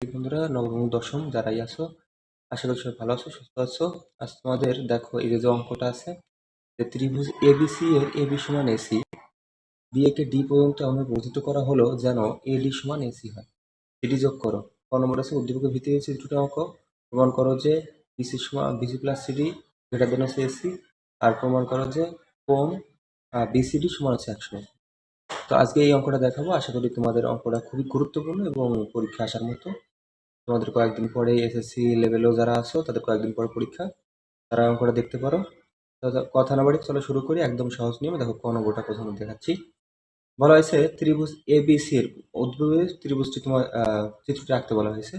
বন্ধুরা, নবম দশম যারাই আছো, আশা করি সবাই ভালো আছো, সুস্থ আছো। আজ তোমাদের দেখো, এই যে অঙ্কটা আছে, যে ত্রিভুজ এবিসি এর এবি সমান এসি বিএ কে ডি পর্যন্ত আমরা বর্ধিত করা হলো যেন এডি সমান এসি হয়। এডি যোগ করো। ক নম্বর আছে, উদ্দীপকের ভিত্তি হচ্ছে দুটো অঙ্ক। প্রমাণ করো যে বিসি সমান BC plus CD greater than হচ্ছে এসি আর প্রমাণ করো যে কোন বিসিডি সমান হচ্ছে একশো তো আজকে এই অঙ্কটা দেখাবো। আশা করি তোমাদের অঙ্কটা খুবই গুরুত্বপূর্ণ এবং পরীক্ষা আসার মতো। তোমাদের কয়েকদিন পরে এসএসসি লেভেলেও যারা আছো, তাদের কয়েকদিন পরে পরীক্ষা, তারা অঙ্কটা দেখতে পারো। কথা না বাড়ি চলো শুরু করি, একদম সহজ নিয়মে। দেখো কোন গোটা প্রথমে দেখাচ্ছি। বলা হয়েছে, ত্রিভুজ এবিসি এর উদ্ভবে ত্রিভুজটি তোমার চিত্রটি আঁকতে বলা হয়েছে।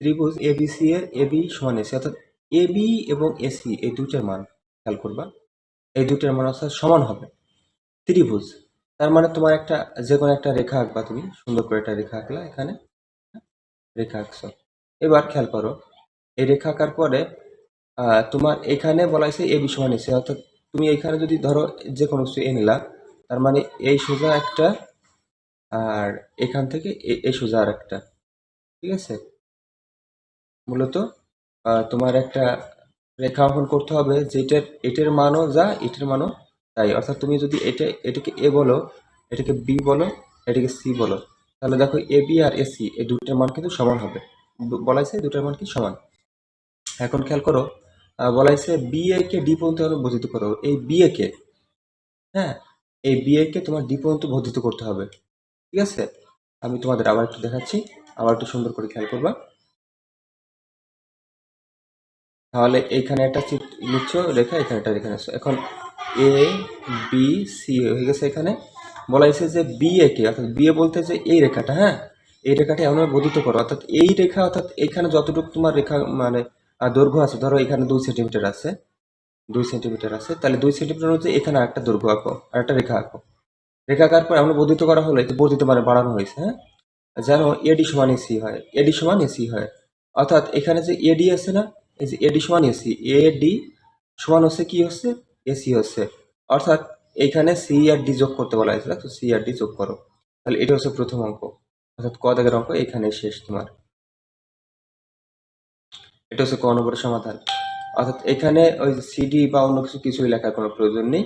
ত্রিভুজ এবিসি এর এবি সমান এসি অর্থাৎ এবি এবং এসি এই দুইটার মান খেয়াল করবা। এই দুইটার মান অর্থাৎ সমান হবে। ত্রিভুজ, তার মানে তোমার একটা যে কোনো একটা রেখা আঁকবা তুমি, সুন্দর করে একটা রেখা আঁকলা এখানে। রেখা এবার খেয়াল করো, এই রেখা আঁকার পরে তোমার এখানে বলাইছে এ বিষয় এসে অর্থাৎ তুমি এখানে যদি ধরো যে কোনো কিছু এ তার মানে এই সোজা একটা, আর এখান থেকে এই সোজা আর একটা, ঠিক আছে? মূলত তোমার একটা রেখা অঙ্কন করতে হবে, যেটার, এটার মানও যা, এটার মানও তাই। অর্থাৎ তুমি যদি এটা, এটাকে এ বলো, এটাকে বি বলো, এটাকে সি বলো তাহলে দেখো A B R A C এই দুটোর মান কিন্তু সমান হবে। ব- বলা হয়েছে এই দুটোর মান কি সমান? এখন খেয়াল করো বলাইছে বি এ কে ডি পর্যন্ত বর্ধিত করো এই বি এ কে হ্যাঁ? এই বি এ কে তোমার ডি পর্যন্ত বর্ধিত করতে হবে। ঠিক আছে? আমি তোমাদের আবার একটু দেখাচ্ছি, আবার একটু সুন্দর করে খেয়াল করবা। তাহলে এইখানে একটা নিচ্ছ রেখা এখানে একটা এখন এ বি সি হয়ে গেছে এখানে। বলা হয়েছে যে বি কে অর্থাৎ বি এ বলতে যে এই রেখাটা হ্যাঁ? এই রেখাটা এমন বর্ধিত করো অর্থাৎ এই রেখা, অর্থাৎ এখানে যতটুকু তোমার রেখা মানে দৈর্ঘ্য আছে, ধরো এখানে দুই সেন্টিমিটার আছে, দুই সেন্টিমিটার আছে, তাহলে দুই সেন্টিমিটার হচ্ছে এখানে একটা দৈর্ঘ্য আঁকো আর একটা রেখা আঁকো। রেখা আঁকার পর এমন বর্ধিত করা হলো এতে বর্ধিত মানে বাড়ানো হয়েছে হ্যাঁ? যেন এডি সমান এসি হয় এডি সমান এসি হয়। অর্থাৎ এখানে যে এডি আছে না, এই যে এডি সমান এসি এডি সমান হচ্ছে কি হচ্ছে? এসি হচ্ছে। অর্থাৎ এখানে সি আর ডি যোগ করতে বলা হয়েছে তো সি আর ডি যোগ করো। তাহলে এটা হচ্ছে প্রথম অঙ্ক। অর্থাৎ ক দাগের অঙ্ক এখানে শেষ তোমার। এটা হচ্ছে ক নম্বরের সমাধান। অর্থাৎ এখানে ওই সিডি বা অন্য কিছু কিছুই লেখার কোনো প্রয়োজন নেই।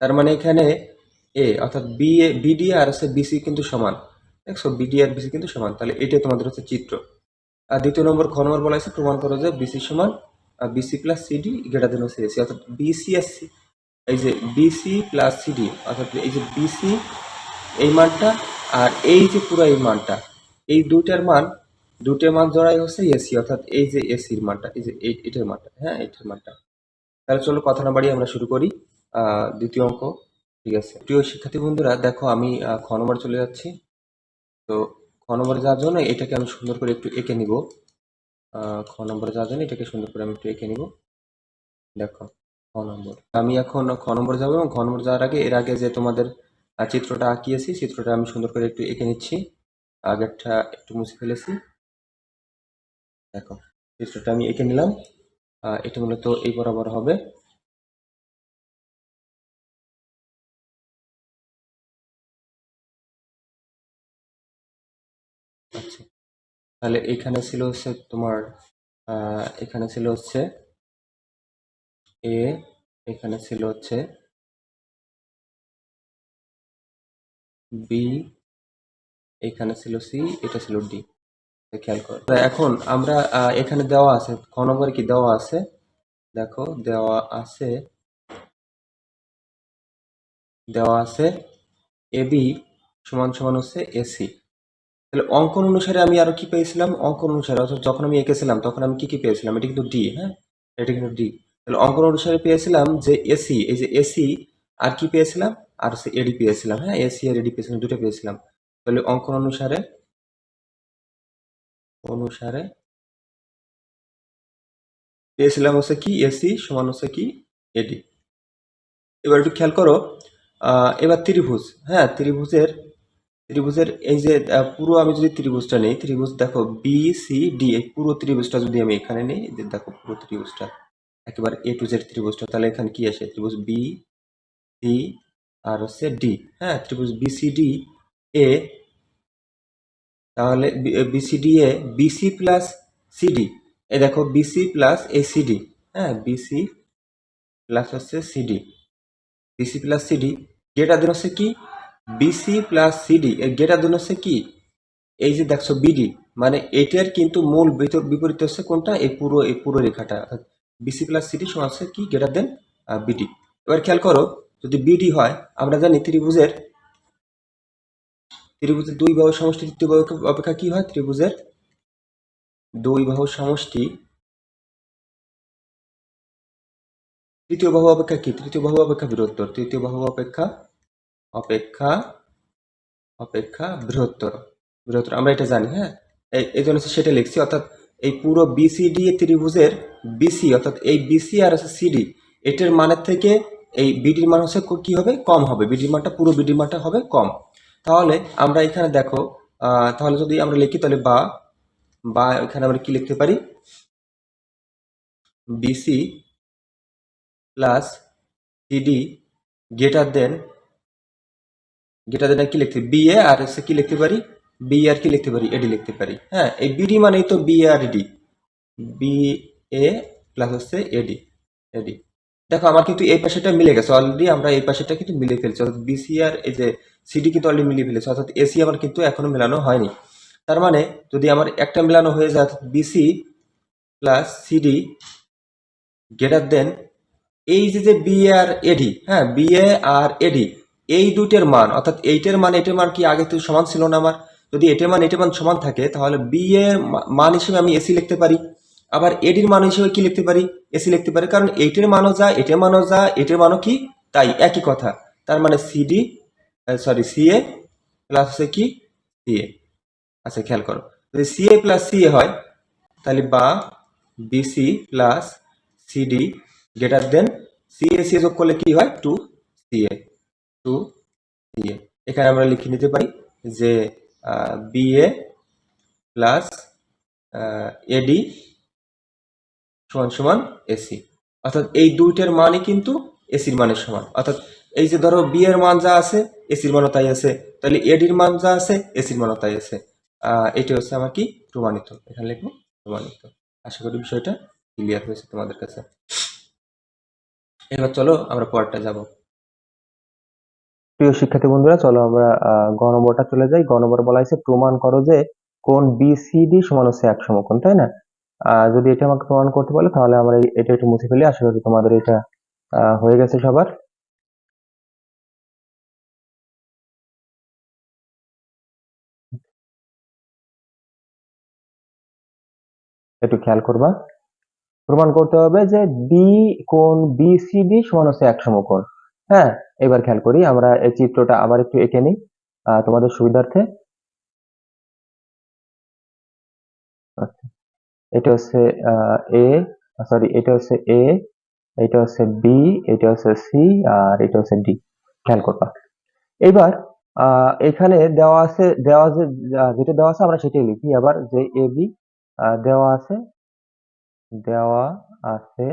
তার মানে এখানে এ অর্থাৎ বি এ বিডি আর হচ্ছে বিসি কিন্তু সমান। দেখছ বিডি আর বিসি কিন্তু সমান। তাহলে এটাই তোমাদের হচ্ছে চিত্র। আর দ্বিতীয় নম্বর খ নম্বর বলা হয়েছে, প্রমাণ করো যে বিসি সমান BC plus CD greater than হচ্ছে এসি অর্থাৎ বিসি আর সি এই যে বিসি প্লাস সিডি অর্থাৎ এই যে বিসি এই মানটা, আর এই যে পুরো এই মানটা, এই দুইটার মান দুইটার মান জড়াই হচ্ছে এসি অর্থাৎ এই যে এসির মানটা, এই যে এটার মানটা হ্যাঁ এটার মানটা। তাহলে চলো কথা না বাড়িয়ে আমরা শুরু করি দ্বিতীয় অঙ্ক, ঠিক আছে। প্রিয় শিক্ষার্থী বন্ধুরা, দেখো আমি খ নম্বর চলে যাচ্ছি। তো খ নম্বরে যাওয়ার জন্য এটাকে আমি সুন্দর করে একটু এঁকে নিব। খ নম্বরে যাওয়ার জন্য এটাকে সুন্দর করে আমি একটু এঁকে নিব। দেখো, খ নম্বর। আমি এখন খ নম্বরে যাব এবং খ নম্বর যাওয়ার আগে, এর আগে যে তোমাদের চিত্রটা আঁকিয়েছি, চিত্রটা আমি সুন্দর করে একটু এঁকে নিচ্ছি। আগেরটা একটু মুছে ফেলেছি। দেখো, চিত্রটা আমি এঁকে নিলাম। এটা মূলত এই বরাবর হবে। তাহলে এখানে ছিল হচ্ছে তোমার এখানে ছিল হচ্ছে এ এখানে ছিল হচ্ছে বি এখানে ছিল সি এটা ছিল ডি খেয়াল কর। এখন আমরা এখানে দেওয়া আছে, ক নম্বরে কি দেওয়া আছে? দেখো, দেওয়া আছে দেওয়া আছে এ বি সমান সমান হচ্ছে এসি তাহলে অঙ্কন অনুসারে আমি আরও কি পেয়েছিলাম? অঙ্কন অনুসারে, অর্থাৎ যখন আমি এঁকেছিলাম, তখন আমি কি কি পেয়েছিলাম? এটা কিন্তু ডি হ্যাঁ? এটা কিন্তু ডি তাহলে অঙ্কন অনুসারে পেয়েছিলাম যে এসি এই যে এসি আর কি পেয়েছিলাম? আর সে এডি পেয়েছিলাম হ্যাঁ? এসি আর এডি পেয়েছিলাম, দুটো পেয়েছিলাম। তাহলে অঙ্কন অনুসারে অনুসারে পেয়েছিলাম হচ্ছে কি? এসি সমান হচ্ছে কি? এডি এবার একটু খেয়াল করো এবার ত্রিভুজ হ্যাঁ? ত্রিভুজের ত্রিভুজের এই যে পুরো আমি যদি ত্রিভুজটা নেই, ত্রিভুজ দেখো বি সি ডি এই পুরো ত্রিভুজটা যদি আমি এখানে নিই যে দেখো পুরো ত্রিভুজটা, একেবারে এ টু জেড ত্রিভুজটা, তাহলে এখানে কি আসে? ত্রিভুজ বি সি আর হচ্ছে ডি হ্যাঁ? ত্রিভুজ বিসিডি এ তাহলে বিসিডি এ বিসি প্লাস সিডি এই দেখো বিসি প্লাস এ সিডি হ্যাঁ? বিসি প্লাস হচ্ছে CD BC plus CD greater than হচ্ছে কি? বিসি প্লাস সিডি এর গেটার দিন হচ্ছে কি? এই যে দেখছ বিডি মানে এটার কিন্তু মূল বিপরীত হচ্ছে কোনটা? এই পুরো এই পুরো রেখাটা। বিসি প্লাস সিডি সমান হচ্ছে কি? গেটার দেন বিডি এবার খেয়াল করো, যদি বিডি হয়, আমরা জানি ত্রিভুজের ত্রিভুজের দুই বাহু সমষ্টি তৃতীয় বাহু অপেক্ষা কি হয়? ত্রিভুজের দুই বাহু সমষ্টি তৃতীয় বাহু অপেক্ষা কি? তৃতীয় বাহু অপেক্ষা বৃহত্তর তৃতীয় বাহু অপেক্ষা অপেক্ষা অপেক্ষা বৃহত্তর। বৃহত্তর, আমরা এটা জানি হ্যাঁ? এই জন্য সেটা লিখছি, অর্থাৎ এই পুরো বিসিডি ত্রিভুজের বিসি অর্থাৎ এই বিসি আর হচ্ছে সিডি এটার মানের থেকে এই বিডির মান হচ্ছে কি হবে? কম হবে। বিডির মানটা, পুরো বিডির মানটা হবে কম। তাহলে আমরা এখানে দেখো তাহলে যদি আমরা লিখি, তাহলে বা বা এখানে আমরা কি লিখতে পারি? BC plus CD greater than greater than কি লিখতে বি এ আর হচ্ছে কি লিখতে পারি? বি আর কি লিখতে পারি? এডি লিখতে পারি। হ্যাঁ এই বিডি মানেই তো বি আর ডি বি এ প্লাস হচ্ছে এডি এডি দেখো, আমার কিন্তু এই পাশেটা মিলে গেছে। অলরেডি আমরা এই পাশেটা কিন্তু মিলে ফেলছি। অর্থাৎ বিসি আর এই যে সিডি কিন্তু অলরেডি মিলিয়ে ফেলেছে। অর্থাৎ এসি আমার কিন্তু এখনও মেলানো হয়নি। তার মানে যদি আমার একটা মেলানো হয়ে যায়, অর্থাৎ BC plus CD greater than এই যে যে বি আর এডি হ্যাঁ বি এ আর এডি এই দুইটার মান, অর্থাৎ এইটার মান এটার মান কি আগে তো সমান ছিল না আমার? যদি এটার মান এটার মান সমান থাকে, তাহলে বি এর মান হিসেবে আমি এসি লিখতে পারি। আবার এডির মান হিসেবে কি লিখতে পারি? এসি লিখতে পারি, কারণ এইটের মানও যা, এটার মানও যা, এটার মানও কি? তাই, একই কথা। তার মানে সিডি সরি সিএ প্লাস হচ্ছে কি? সিএ আচ্ছা খেয়াল করো। যদি সিএ প্লাস সিএ হয়, তাহলে বা BC plus CD greater than CA CA যোগ করলে কি হয়? টু সিএ টু সিএ এখানে আমরা লিখে নিতে পারি যে বিএ প্লাস এডি সমান সমান এসি অর্থাৎ এই দুইটার মানই কিন্তু এসির মানের সমান। অর্থাৎ এই যে ধরো বি এর মান যা আছে এসির মানও তাই আছে। তাহলে এডির মান যা আছে এসির মানও তাই আছে। এটা হচ্ছে আমার কি? প্রমাণিত। এখানে লিখব, প্রমাণিত। আশা করি বিষয়টা ক্লিয়ার হয়েছে তোমাদের কাছে। এবার চলো আমরা পরেরটা যাব। প্রিয় শিক্ষার্থী বন্ধুরা চলো আমরা আহ, গ নম্বরটা চলে যাই। গ নম্বর বলা হয়েছে প্রমাণ করো যে কোন বিসিডি সমান হচ্ছে এক সমকোণ তাই না? যদি এটা আমাকে প্রমাণ করতে বলে তাহলে আমরা এটা একটু মুছে ফেলি। আশা করি তোমাদের এটা হয়ে গেছে সবার। একটু খেয়াল করবা। প্রমাণ করতে হবে যে বি কোন বিসিডি সমান হচ্ছে এক সমকোণ হ্যাঁ? এবার খেয়াল করি, আমরা এই চিত্রটা আবার একটু এঁকে নিই। তোমাদের সুবিধার্থে। আচ্ছা এটা হচ্ছে এ সরি এটা হচ্ছে এ, এটা হচ্ছে বি, এটা হচ্ছে সি, আর এটা হচ্ছে ডি। খেয়াল করবা। এবার এখানে দেওয়া আছে, দেওয়া যে যেটা দেওয়া আছে আমরা সেটাই লিখি। আবার যে এ, বি দেওয়া আছে দেওয়া আছে,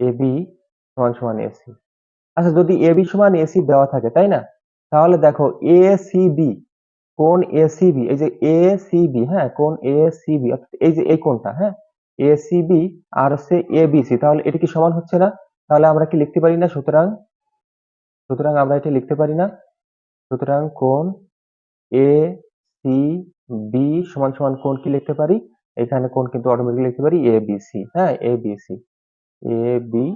এ, বি সমান সমান এসি আচ্ছা যদি এ বি সমান এসি দেওয়া থাকে, তাই না? তাহলে দেখো এ সি বি কোন এ সি বি এই যে এ সি বি হ্যাঁ কোন এ সি বি এই যে এই কোনটা হ্যাঁ এ সি বি আর হচ্ছে এ বি সি তাহলে এটা কি সমান হচ্ছে না? তাহলে আমরা কি লিখতে পারি না? সুতরাং সুতরাং আমরা এটা লিখতে পারি না। সুতরাং কোন এ সি বি সমান সমান কোন কি লিখতে পারি? এখানে কোন কিন্তু অটোমেটিক লিখতে পারি এ বি সি হ্যাঁ A B C A B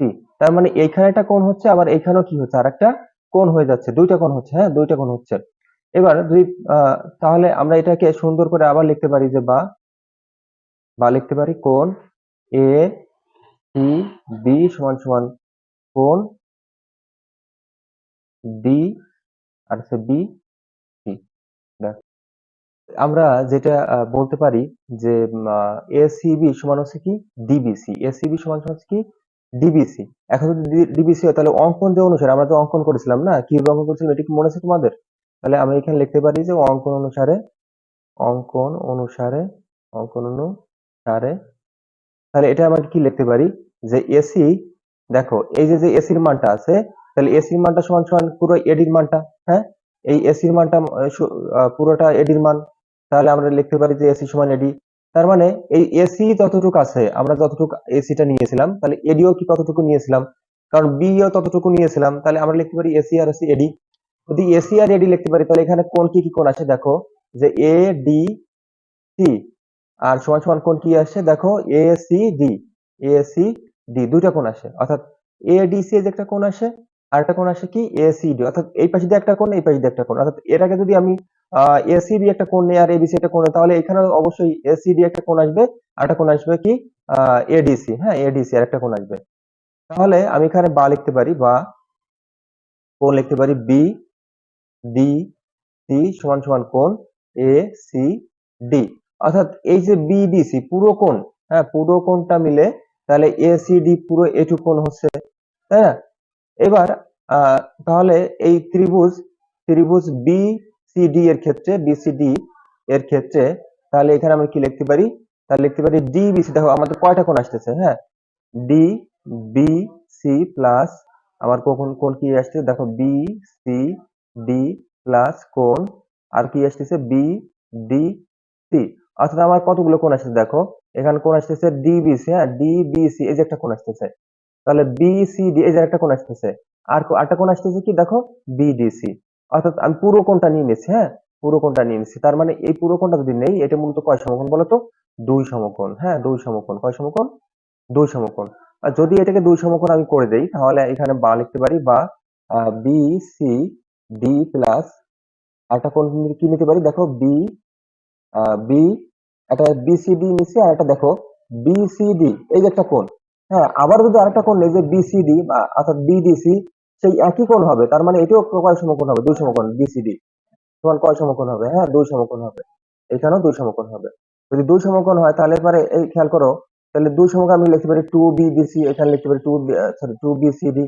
C তার মানে এইখানে একটা কোণ হচ্ছে, আবার এইখানেও কি হচ্ছে? আর একটা কোণ হয়ে যাচ্ছে। দুইটা কোণ হচ্ছে হ্যাঁ দুইটা কোণ হচ্ছে। এবার যদি তাহলে আমরা এটাকে সুন্দর করে আবার লিখতে পারি যে বা বা লিখতে পারি কোণ এ সি বি সমান সমান কোণ ডি, আর হচ্ছে বি সি আমরা যেটা বলতে পারি যে এসিবি সমান হচ্ছে কি? ডিবিসি এসিবি সমান সমান হচ্ছে কি? ডিবিসি এখন যদি ডিবিসি হয়, তাহলে অঙ্কন যে অনুসারে, আমরা তো অঙ্কন করেছিলাম না কি অঙ্কন করেছিলাম, এটা কি মনে আছে তোমাদের? তাহলে আমরা এখানে লিখতে পারি যে অঙ্কন অনুসারে অঙ্কন অনুসারে অঙ্কন অনুসারে, তাহলে এটা আমরা কি লিখতে পারি? যে এসি দেখো, এই যে যে এসির মানটা আছে, তাহলে এসির মানটা সমান সমান পুরো এডির মানটা হ্যাঁ? এই এসির মানটা পুরোটা এডির মান, তাহলে আমরা লিখতে পারি যে এসি সমান এডি তার মানে এই এসি যতটুকু আছে, আমরা যতটুকু এসিটা নিয়েছিলাম, তাহলে এডিও কি ততটুকু নিয়েছিলাম? কারণ বিও ততটুকু নিয়েছিলাম, তাহলে আমরা লিখতে পারি এসি আর এসি এডি যদি এসি আর এডি লিখতে পারি, তাহলে এখানে কোন কি কি কোন আছে? দেখো, যে এ ডি সি আর সমান সমান কোন কি আসছে দেখো A C D A C D দুইটা কোন আসে। অর্থাৎ এ ডি সি একটা কোন আসে, আর একটা কোণ আসে কি? এ সি ডি অর্থাৎ এই পাশে দিয়ে একটা কোন এই পাশে দিয়ে একটা কোন অর্থাৎ এটাকে যদি আমি এ সি একটা কোণ নেই আর এবিসি একটা কোণ তাহলে এখানে অবশ্যই এ সি ডি একটা কোণ আসবে আর একটা কোণ আসবে কি? এডিসি হ্যাঁ এডিসি আর একটা কোণ আসবে। তাহলে আমি এখানে বা লিখতে পারি, বা কোণ লিখতে পারি বি ডি সি সমান সমান কোণ এ সি ডি অর্থাৎ এই যে বিডিসি পুরো কোণ হ্যাঁ পুরো কোণটা মিলে তাহলে এ সি এসিডি পুরো এটুক কোণ হচ্ছে, তাই না? এবার তাহলে এই ত্রিভুজ ত্রিভুজ বিসিডি এর ক্ষেত্রে বিসিডি এর ক্ষেত্রে, তাহলে এখানে আমরা কি লিখতে পারি? তাহলে লিখতে পারি ডিবিসি দেখো, আমাদের কয়টা কোণ আসতেছে হ্যাঁ? ডি বি সি প্লাস আমার কখন কোন কি আসছে? দেখো বি সি ডি প্লাস কোণ, আর কি আসতেছে? বি ডি সি অর্থাৎ আমার কতগুলো কোণ আসছে দেখো? এখানে কোণ আসতেছে ডিবিসি হ্যাঁ? ডিবিসি এই যে একটা কোণ আসতেছে। তাহলে বি বিসিডি এই যে একটা কোণ আসতেছে। আর আরেকটা কোণ আসতেছে কি? দেখো বিডিসি অর্থাৎ আমি পুরো কোণটা নিয়ে নিচ্ছি হ্যাঁ? পুরো কোণটা নিয়ে নিচ্ছি তার মানে এই পুরো কোণটা যদি নেই, এটা মূলত কয় সমকোণ বলো তো দুই সমকোণ হ্যাঁ? দুই সমকোণ। কয় সমকোণ? দুই সমকোণ। আর যদি এটাকে দুই সমকোণ আমি করে দেই, তাহলে এখানে বা লিখতে পারি বা বি সি ডি প্লাস একটা কোণ কি নিতে পারি? দেখো বি বি একটা বিসিডি নিচ্ছি আর একটা দেখো বিসিডি এই যে একটা কোণ হ্যাঁ? আবার যদি আরেকটা কোণ নেই যে বিসিডি অর্থাৎ বিডিসি সেই একই কোণ হবে, তার মানে এটাও কয় সমকোণ হবে? দুই সমকোণ বিসিডি সমান কয় সমকোণ হবে? হ্যাঁ দুই সমকোণ হবে। এখানেও দুই সমকোণ হবে। যদি দুই সমকোণ হয়, তাহলে এবারে এই খেয়াল করো, তাহলে দুই সমকোণ আমি লিখতে পারি টু বিবিসি এখানে লিখতে পারি two sorry two BCD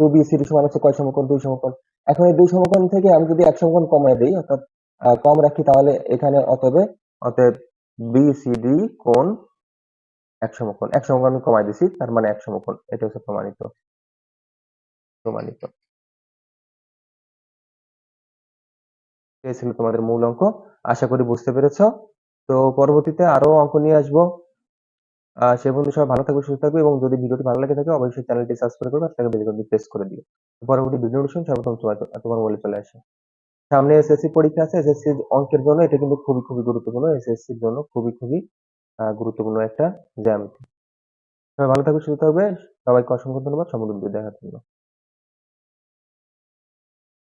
two BCD সমান হচ্ছে কয় সমকোণ? দুই সমকোণ। এখন এই দুই সমকোণ থেকে আমি যদি এক সমকোণ কমায় দিই, অর্থাৎ কম রাখি, তাহলে এখানে অতএব অতএব বিসিডি কোণ এক সমকোণ। এক সমকোণ আমি কমাই দিছি, তার মানে এক সমকোণ। এটা হচ্ছে প্রমাণিত। প্রমাণিত। ছিল তোমাদের মূল অঙ্ক। আশা করি বুঝতে পেরেছ। তো পরবর্তীতে আরও অঙ্ক নিয়ে আসব। আহ, সে পর্যন্ত সবাই ভালো থাকবে, সুস্থ থাকবে এবং যদি ভিডিওটি ভালো লাগে থাকে, অবশ্যই চ্যানেলটি সাবস্ক্রাইব করবে তাকে বেল আইকনটি প্রেস করে দিও পরবর্তী ভিডিও নোটিফিকেশন সর্বপ্রথম তোমার তোমার মোবাইলে চলে আসে। সামনে এসএসসি পরীক্ষা আছে। এসএসসি অঙ্কের জন্য এটা কিন্তু খুবই খুবই গুরুত্বপূর্ণ। এসএসসি এর জন্য খুবই খুবই গুরুত্বপূর্ণ একটা জ্যামিতি। সবাই ভালো থাকবে, সুস্থ থাকবে। সবাইকে অসংখ্য ধন্যবাদ। ভিডিও দেখার জন্য।